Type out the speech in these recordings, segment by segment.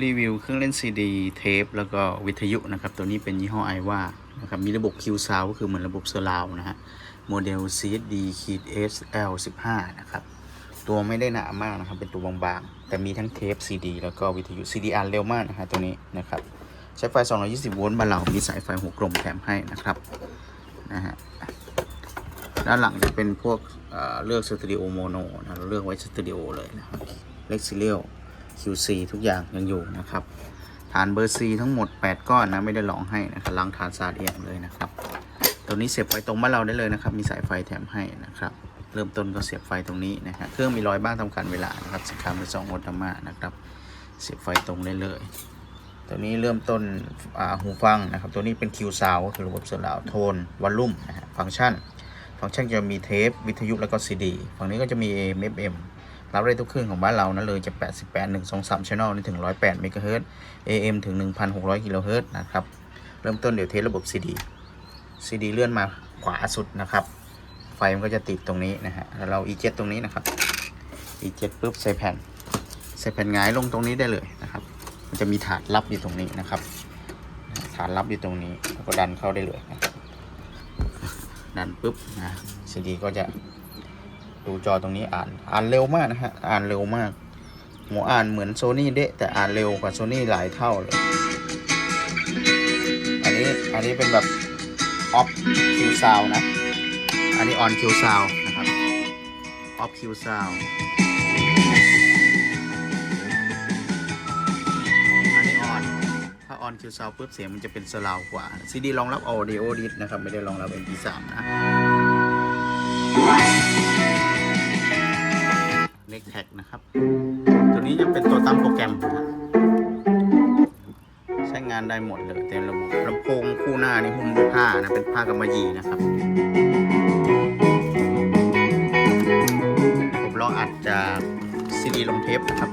รีวิวเครื่องเล่นซีดีเทปแล้วก็วิทยุนะครับ ตัวนี้เป็นยี่ห้อไอว่านะครับมีระบบ Q Sound ก็คือเหมือนระบบเซอร์ราวนะฮะโมเดล CSD SL15 นะครับตัวไม่ได้หนามากนะครับ เป็นตัวบางๆ แต่มีทั้งเทป CD แล้วก็วิทยุ CD อ่านเร็วมากนะฮะตัวนี้นะครับ ใช้ไฟ 220 โวลต์บานเรามีสายไฟหัวกลมแถมให้นะครับนะฮะด้านหลังจะเป็นพวกเเลือกสตูดิโอโมโนนะเราเลือกไว้สตูดิโอเลยนะครับเล็กซิเลีย QC ทุกอย่างยังอยู่นะครับฐานเบอร์ C ทั้งหมด 8 ก้อนนะไม่ได้หลองให้นะครับล้างฐานสะอาดเอี่ยมเลยนะครับตัวนี้เสียบไฟตรงบ้านเราได้เลยนะครับ มีสายไฟแถมให้นะครับเริ่มต้นก็เสียบไฟตรงนี้นะฮะเครื่องมีรอยบ้างทำการเวลานะครับสินค้ามือสองโอตามานะครับเสียบไฟตรงได้เลยตัวนี้เริ่มต้นหูฟังนะครับ ตัวนี้เป็น Q Sound ก็คือระบบเสียงโทนวอลลุ่มนะฮะฟังก์ชัน ฟังก์ชันจะมีเทปวิทยุแล้วก็ CD ฝั่งนี้ก็จะมี AM FM รับได้ทุกเครื่องของบ้านเรานะเลยจะ88 1 2 3 channel นี่ถึง 108เมกะเฮิรตซ์ AM ถึง 1,600กิโลเฮิรตนะครับ เริ่มต้นเดี๋ยวเทสระบบ CD CD เลื่อนมาขวาสุดนะครับ ไฟมันก็จะติดตรงนี้นะฮะแล้วเรา E7 ตรงนี้นะครับ E7 ปุ๊บใส่แผ่นใส่แผ่นงายลงตรงนี้ได้เลยนะครับ มันจะมีถาดรับอยู่ตรงนี้นะครับฐานรับอยู่ตรงนี้แล้วก็ดันเข้าได้เลยนะดันปุ๊บนะซีดีก็จะ ดูจอตรงนี้อ่านอ่านเร็วมากนะฮะอ่านเร็วมากหัวอ่านเหมือนโซนี่เดะแต่อ่านเร็วกว่าโซนี่หลายเท่าเลย อันนี้อันนี้เป็นแบบออฟคิวซาวนะ อันนี้ออนคิวซาวนะครับออฟคิวซาวอันนี้ออนถ้าออนคิวซาวปุ๊บเสียงมันจะเป็นสลาวกว่าซีดีรองรับ Audio d i s นะครับ ไม่ได้รองรับ MP3 นะ เป็นตัวตั้งโปรแกรมนะครับใช้งานได้หมดเลยเต็มระบบลำโพงคู่หน้านี่หุ้มด้วยผ้านะ เป็นผ้ากำมะหยี่นะครับ ผมลองอัดจากซีดีลงเทปนะครับ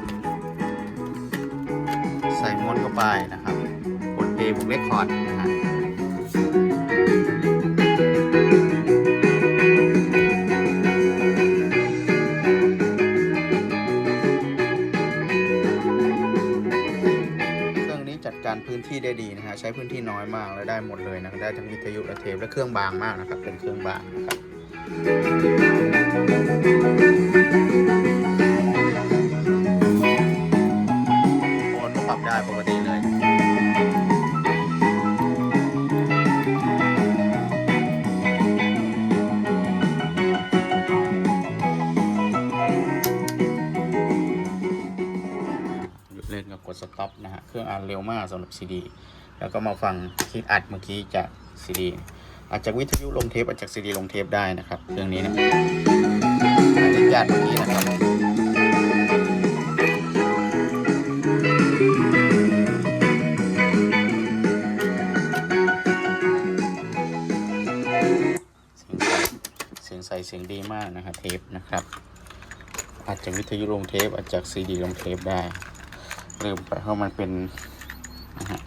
ใส่ม้วนเข้าไปนะครับกดเพลย์บุกเรคคอร์ดนะฮะ ที่ได้ดีนะฮะใช้พื้นที่น้อยมากและได้หมดเลยนะได้ทั้งวิทยุและเทปและเครื่องบางมากนะครับเป็นเครื่องบางนะครับ ท็อปนะฮะเครื่องอ่านเร็วมากสำหรับซีดีแล้วก็มาฟังคลิปอัดเมื่อกี้จากซีดีอาจจากวิทยุลงเทปอาจจากซีดีลงเทปได้นะครับเครื่องนี้นะอนนี้ญาตเมื่อกี้นะครับเสียงใสเสียงใสเสียงดีมากนะครับเทปนะครับ อาจจากวิทยุลงเทปอาจจากซีดีลงเทปได้ ลืมไปเพราะมันเป็นนะฮะ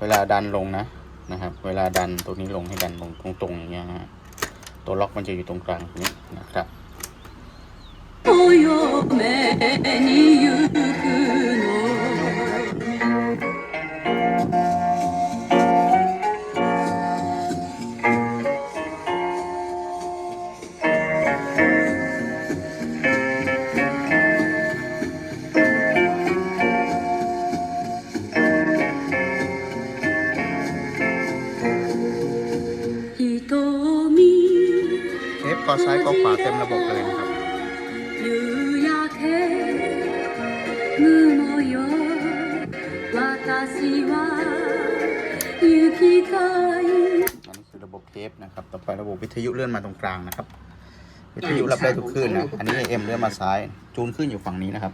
เวลาดันลงนะนะครับ เวลาดันตัวนี้ลงให้ดันลงตรงๆอย่างเงี้ยฮะตัวล็อกมันจะอยู่ตรงกลางตรงนี้นะครับ ซ้ายก็ขวาเต็มระบบเลยนะครับอันนี้คือระบบเทปนะครับ ต่อไประบบวิทยุเลื่อนมาตรงกลางนะครับ วิทยุรับได้ทุกคลื่นนะ อันนี้ AM เลื่อนมาซ้าย จูนขึ้นอยู่ฝั่งนี้นะครับ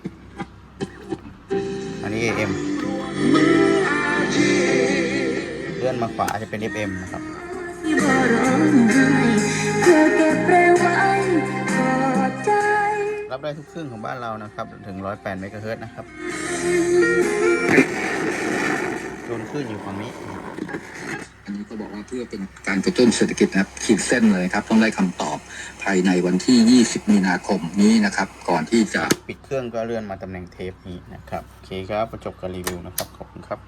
อันนี้ AM เลื่อนมาขวาจะเป็น FM นะครับ ร็วไว้กอดใจรับได้ทุกเครื่องของบ้านเรานะครับ ถึง 108เมกะเฮิรตซ์นะครับจูนขึ้นอยู่ฝั่งนี้ อันนี้ก็บอกว่าเพื่อเป็นการกระตุ้นเศรษฐกิจนะครับขีดเส้นเลยครับ ต้องได้คำตอบภายในวันที่ 20 มีนาคมนี้นะครับ ก่อนที่จะปิดเครื่องก็เลื่อนมาตำแหน่งเทปนี้นะครับ โอเคครับประจบการรีวิวนะครับ ขอบคุณครับ